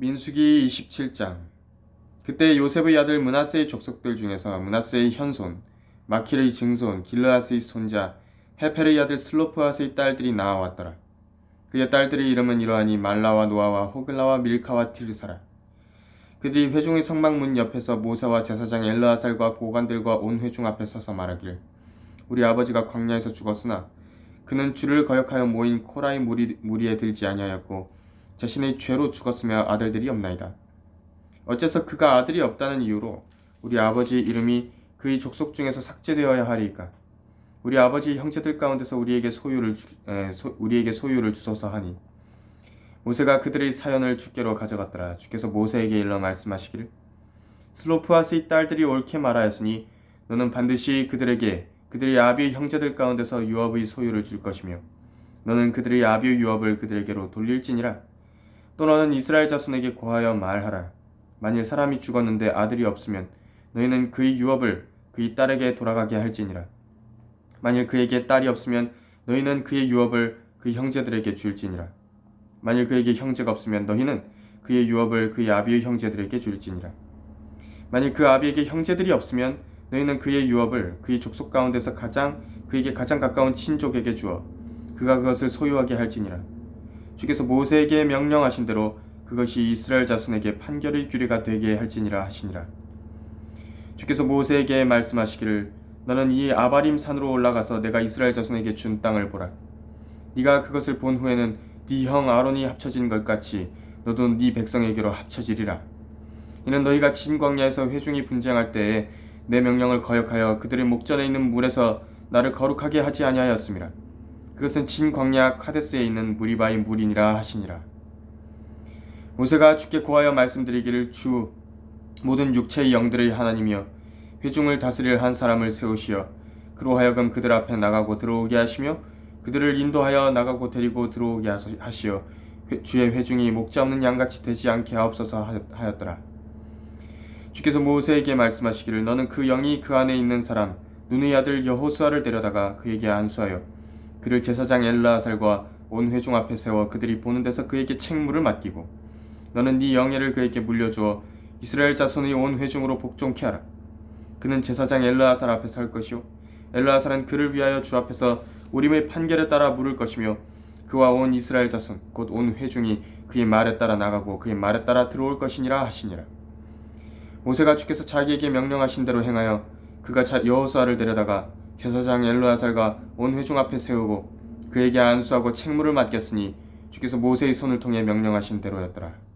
민수기 27장. 그때 요셉의 아들 문하세의 족속들 중에서 문하세의 현손 마킬의 증손 길르앗의 손자 헤펠의 아들 슬로프앗의 딸들이 나아왔더라. 그의 딸들의 이름은 이러하니 말라와 노아와 호글라와 밀카와 티르사라. 그들이 회중의 성막 문 옆에서 모세와 제사장 엘르아살과 고관들과 온 회중 앞에 서서 말하길. 우리 아버지가 광야에서 죽었으나 그는 주를 거역하여 모인 코라의 무리, 무리에 들지 아니하였고 자신의 죄로 죽었으며 아들들이 없나이다. 어째서 그가 아들이 없다는 이유로 우리 아버지 이름이 그의 족속 중에서 삭제되어야 하리이까? 우리 아버지 형제들 가운데서 우리에게 소유를 주, 에, 소, 우리에게 소유를 주소서 하니 모세가 그들의 사연을 주께로 가져갔더라. 주께서 모세에게 일러 말씀하시기를 슬로프아스의 딸들이 옳게 말하였으니 너는 반드시 그들에게 그들의 아비의 형제들 가운데서 유업의 소유를 줄 것이며 너는 그들의 아비의 유업을 그들에게로 돌릴지니라. 또 너는 이스라엘 자손에게 고하여 말하라. 만일 사람이 죽었는데 아들이 없으면 너희는 그의 유업을 그의 딸에게 돌아가게 할지니라. 만일 그에게 딸이 없으면 너희는 그의 유업을 그의 형제들에게 줄지니라. 만일 그에게 형제가 없으면 너희는 그의 유업을 그의 아비의 형제들에게 줄지니라. 만일 그 아비에게 형제들이 없으면 너희는 그의 유업을 그의 족속 가운데서 가장 그에게 가장 가까운 친족에게 주어 그가 그것을 소유하게 할지니라. 주께서 모세에게 명령하신 대로 그것이 이스라엘 자손에게 판결의 규례가 되게 할지니라 하시니라. 주께서 모세에게 말씀하시기를 너는 이 아바림 산으로 올라가서 내가 이스라엘 자손에게 준 땅을 보라. 네가 그것을 본 후에는 네 형 아론이 합쳐진 것 같이 너도 네 백성에게로 합쳐지리라. 이는 너희가 진 광야에서 회중이 분쟁할 때에 내 명령을 거역하여 그들의 목전에 있는 물에서 나를 거룩하게 하지 아니하였음이라. 그것은 진 광야 카데스에 있는 무리바의 물이니라 하시니라. 모세가 주께 고하여 말씀드리기를 주 모든 육체의 영들의 하나님이여 회중을 다스릴 한 사람을 세우시어 그로 하여금 그들 앞에 나가고 들어오게 하시며 그들을 인도하여 나가고 데리고 들어오게 하시어 회- 주의 회중이 목자 없는 양같이 되지 않게 하옵소서 하- 하였더라. 주께서 모세에게 말씀하시기를 너는 그 영이 그 안에 있는 사람 눈의 아들 여호수아를 데려다가 그에게 안수하여 그를 제사장 엘라살과 온 회중 앞에 세워 그들이 보는 데서 그에게 책무를 맡기고 너는 네 영예를 그에게 물려주어 이스라엘 자손의 온 회중으로 복종케 하라. 그는 제사장 엘르아살 앞에 설 것이요 엘르아살은 그를 위하여 주 앞에서 우림의 판결에 따라 물을 것이며 그와 온 이스라엘 자손 곧 온 회중이 그의 말에 따라 나가고 그의 말에 따라 들어올 것이니라 하시니라. 모세가 주께서 자기에게 명령하신 대로 행하여 그가 자- 여호수아를 데려다가 제사장 엘르아살과 온 회중 앞에 세우고 그에게 안수하고 책무를 맡겼으니 주께서 모세의 손을 통해 명령하신 대로였더라.